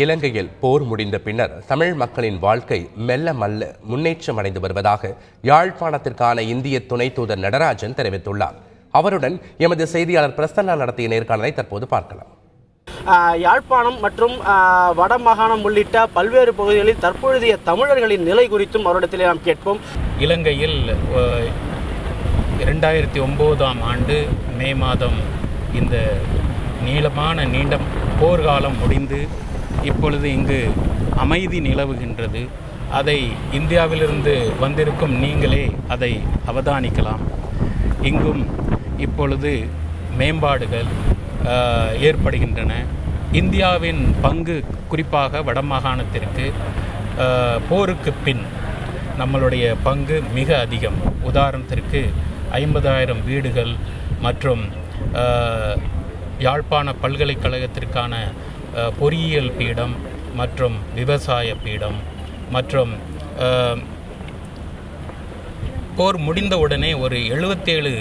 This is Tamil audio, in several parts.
இலங்கையில் போர் முடிந்த பின்னர் தமிழ் மக்களின் வாழ்க்கை மெல்ல மல்ல முன்னேற்றம் அடைந்து வருவதாக யாழ்ப்பாணத்திற்கான இந்திய துணை தூதர் நடராஜன் தெரிவித்துள்ளார். அவருடன் எமது செய்தியாளர் பிரசன்னா நடத்திய நேர்காணலை தற்போது பார்க்கலாம். யாழ்ப்பாணம் மற்றும் வடமாகாணம் உள்ளிட்ட பல்வேறு பகுதிகளில் தற்பொழுதைய தமிழர்களின் நிலை குறித்தும் அவரிடத்திலே நாம் கேட்போம். இலங்கையில் இரண்டாயிரத்தி ஒம்போதாம் ஆண்டு மே மாதம் இந்த நீளமான நீண்ட போர்க்காலம் முடிந்து இப்பொழுது இங்கு அமைதி நிலவுகின்றது. அதை இந்தியாவிலிருந்து வந்திருக்கும் நீங்களே அதை அவதானிக்கலாம். இங்கும் இப்பொழுது மேம்பாடுகள் ஏற்படுகின்றன. இந்தியாவின் பங்கு குறிப்பாக வடமாகாணத்திற்கு போருக்கு பின் நம்மளுடைய பங்கு மிக அதிகம். உதாரணத்திற்கு ஐம்பதாயிரம் வீடுகள் மற்றும் யாழ்ப்பாண பல்கலைக்கழகத்திற்கான பொறியியல் பீடம் மற்றும் விவசாய பீடம் மற்றும் போர் முடிந்தவுடனே ஒரு எழுபத்தேழு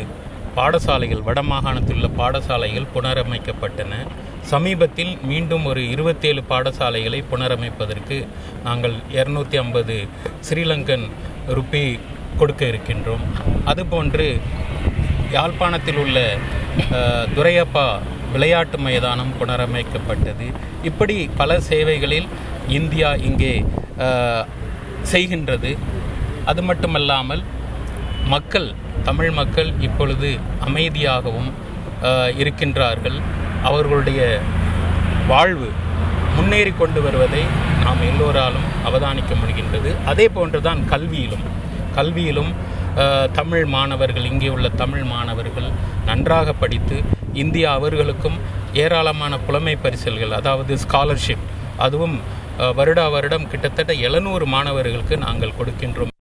பாடசாலைகள் வடமாகாணத்தில் உள்ள பாடசாலைகள் புனரமைக்கப்பட்டன. சமீபத்தில் மீண்டும் ஒரு இருபத்தேழு பாடசாலைகளை புனரமைப்பதற்கு நாங்கள் இரநூத்தி ஐம்பது ஸ்ரீலங்கன் ருப்பி கொடுக்க இருக்கின்றோம். அதுபோன்று யாழ்ப்பாணத்தில் உள்ள துரையப்பா விளையாட்டு மைதானம் புனரமைக்கப்பட்டது. இப்படி பல சேவைகளில் இந்தியா இங்கே செய்கின்றது. அது மட்டுமல்லாமல் மக்கள் தமிழ் மக்கள் இப்பொழுது அமைதியாகவும் இருக்கின்றார்கள். அவர்களுடைய வாழ்வு முன்னேறி கொண்டு வருவதை நாம் எல்லோராலும் அவதானிக்க முடிகின்றது. அதே போன்றுதான் கல்வியிலும். கல்வியிலும் தமிழ் மாணவர்கள் இங்கே உள்ள தமிழ் மாணவர்கள் நன்றாக படித்து இந்தியா அவர்களுக்கும் ஏராளமான புலமை பரிசல்கள் அதாவது ஸ்காலர்ஷிப் அதுவும் வருடா வருடம் கிட்டத்தட்ட எழுநூறு மாணவர்களுக்கு நாங்கள் கொடுக்கின்றோம்.